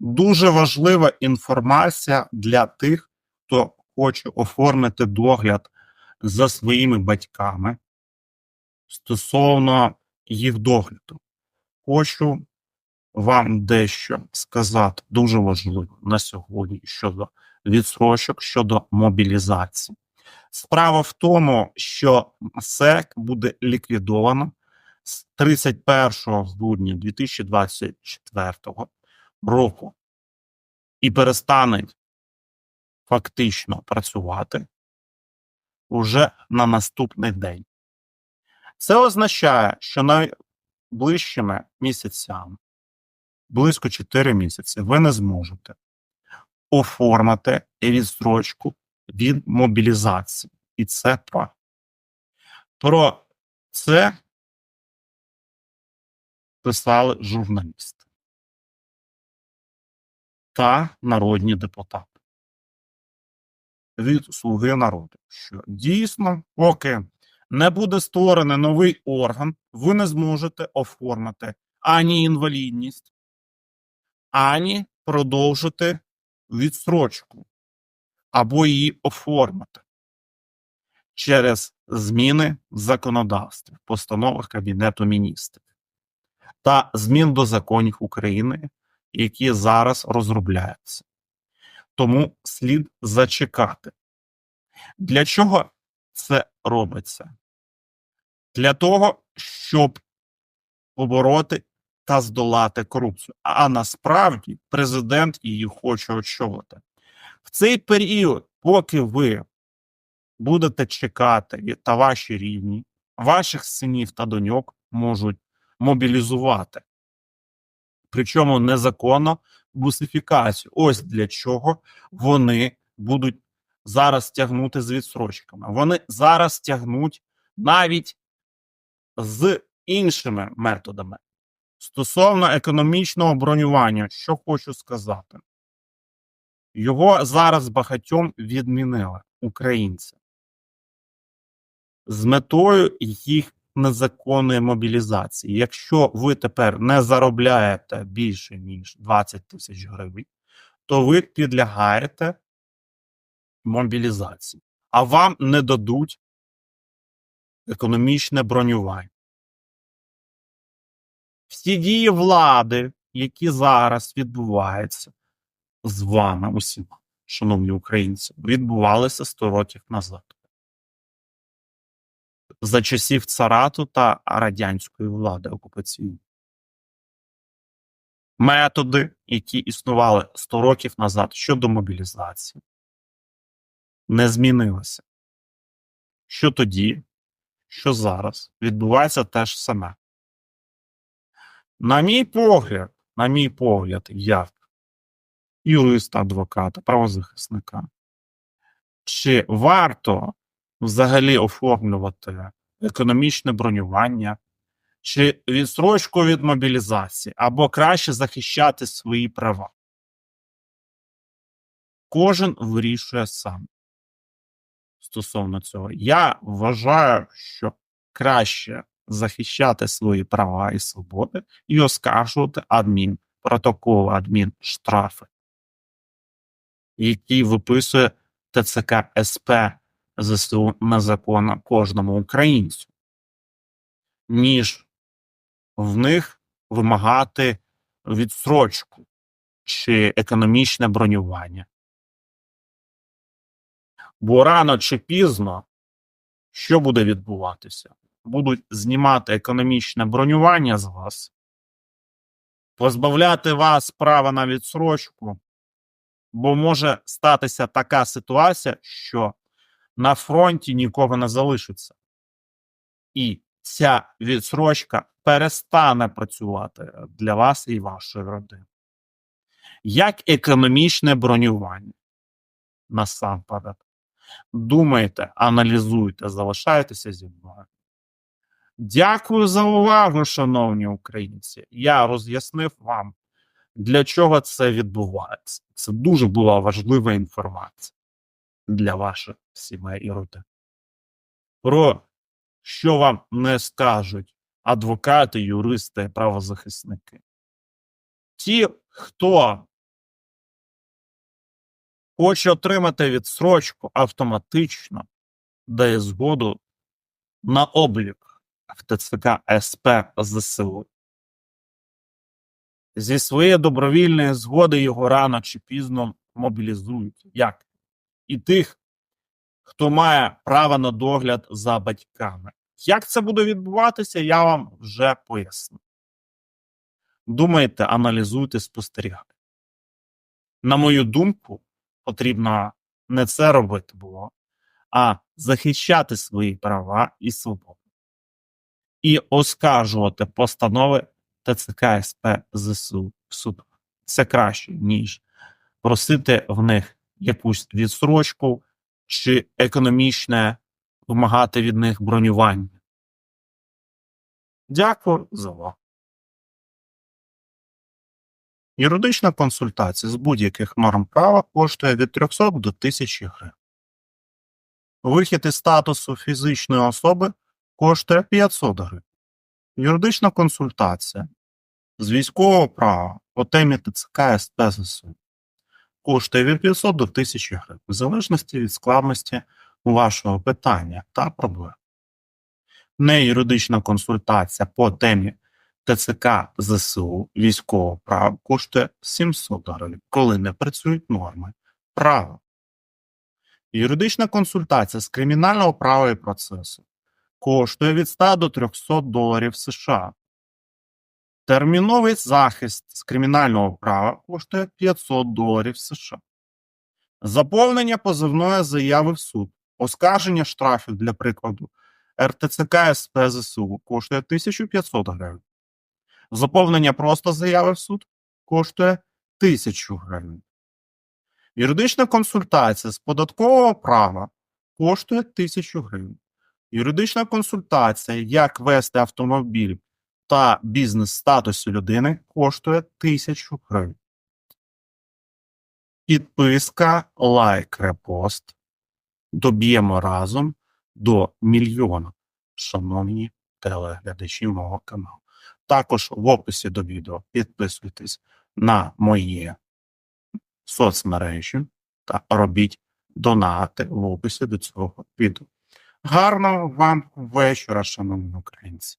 Дуже важлива інформація для тих, хто хоче оформити догляд за своїми батьками стосовно їх догляду. Хочу вам дещо сказати дуже важливо на сьогодні щодо відсрочок, щодо мобілізації. Справа в тому, що МСЕК буде ліквідовано з 31 грудня 2024 року і перестане фактично працювати уже на наступний день. Це означає, що найближчими місяцями, близько 4 місяці, ви не зможете оформити відстрочку від мобілізації. І це про. Про це писали журналісти та народні депутати. Від Слуги народу, що дійсно, поки не буде створений новий орган, ви не зможете оформити ані інвалідність, ані продовжити відстрочку або її оформити через зміни в законодавстві, в постановах Кабінету міністрів та змін до законів України, які зараз розробляються. Тому слід зачекати. Для чого це робиться? Для того, щоб побороти та здолати корупцію. А насправді президент її хоче очолити. В цей період, поки ви будете чекати та ваші рівні, ваших синів та доньок можуть мобілізувати. Причому незаконно бусифікацію. Ось для чого вони будуть зараз тягнути з відсрочками. Вони зараз тягнуть навіть з іншими методами. Стосовно економічного бронювання, що хочу сказати, його зараз багатьом відмінили українці з метою їх незаконної мобілізації. Якщо ви тепер не заробляєте більше ніж 20 тисяч гривень, то ви підлягаєте мобілізації, а вам не дадуть економічне бронювання. Всі дії влади, які зараз відбуваються з вами усіма, шановні українці, відбувалися 100 років назад. За часів царату та радянської влади окупаційної. Методи, які існували 100 років назад щодо мобілізації, не змінилися. Що тоді, що зараз відбувається те ж саме. На мій погляд, на мій погляд, як юриста, адвоката, правозахисника, чи варто взагалі оформлювати економічне бронювання, чи відстрочку від мобілізації, або краще захищати свої права? Кожен вирішує сам стосовно цього. Я вважаю, що краще захищати свої права і свободи і оскаржувати адмінпротоколи, адмінштрафи, які виписує ТЦК СП ЗСУ незаконно кожному українцю, ніж в них вимагати відстрочку чи економічне бронювання. Бо рано чи пізно що буде відбуватися? Будуть знімати економічне бронювання з вас, позбавляти вас права на відсрочку, бо може статися така ситуація, що на фронті нікого не залишиться. І ця відсрочка перестане працювати для вас і вашої родини. Як економічне бронювання насамперед. Думайте, аналізуйте, залишайтеся зі мною. Дякую за увагу, шановні українці. Я роз'яснив вам, для чого це відбувається. Це дуже була важлива інформація для ваших сімей і родин. Про що вам не скажуть адвокати, юристи, правозахисники. Ті, хто хоче отримати відсрочку, автоматично дає згоду на облік в СП ЗСУ. Зі своєї добровільної згоди його рано чи пізно мобілізують. Як? І тих, хто має право на догляд за батьками. Як це буде відбуватися, я вам вже поясню. Думайте, аналізуйте, спостерігайте. На мою думку, потрібно не це робити було, а захищати свої права і свободи. І оскаржувати постанови ТЦК СП ЗСУ в судах. Це краще, ніж просити в них якусь відсрочку чи економічне вимагати від них бронювання. Дякую за увагу. Юридична консультація з будь-яких норм права коштує від 300 до 1000 гривень. Вихід із статусу фізичної особи коштує 500 гривень. Юридична консультація з військового права по темі ТЦК СП коштує від 500 до 1000 гривень, в залежності від складності вашого питання та проблем. Неюридична консультація по темі ТЦК ЗСУ військового права коштує 700 гривень, коли не працюють норми права. Юридична консультація з кримінального права і процесу коштує від 100 до 300 доларів США. Терміновий захист з кримінального права коштує 500 доларів США. Заповнення позивної заяви в суд, оскарження штрафів для прикладу РТЦК СП ЗСУ коштує 1500 гривень. Заповнення просто заяви в суд коштує 1000 гривень. Юридична консультація з податкового права коштує 1000 гривень. Юридична консультація, як вести автомобіль та бізнес статусу людини коштує 1000 гривень. Підписка, лайк, репост. Доб'ємо разом до мільйона, шановні телеглядачі мого каналу. Також в описі до відео підписуйтесь на мої соцмережі та робіть донати в описі до цього відео. Гарного вам вечора, шановні українці!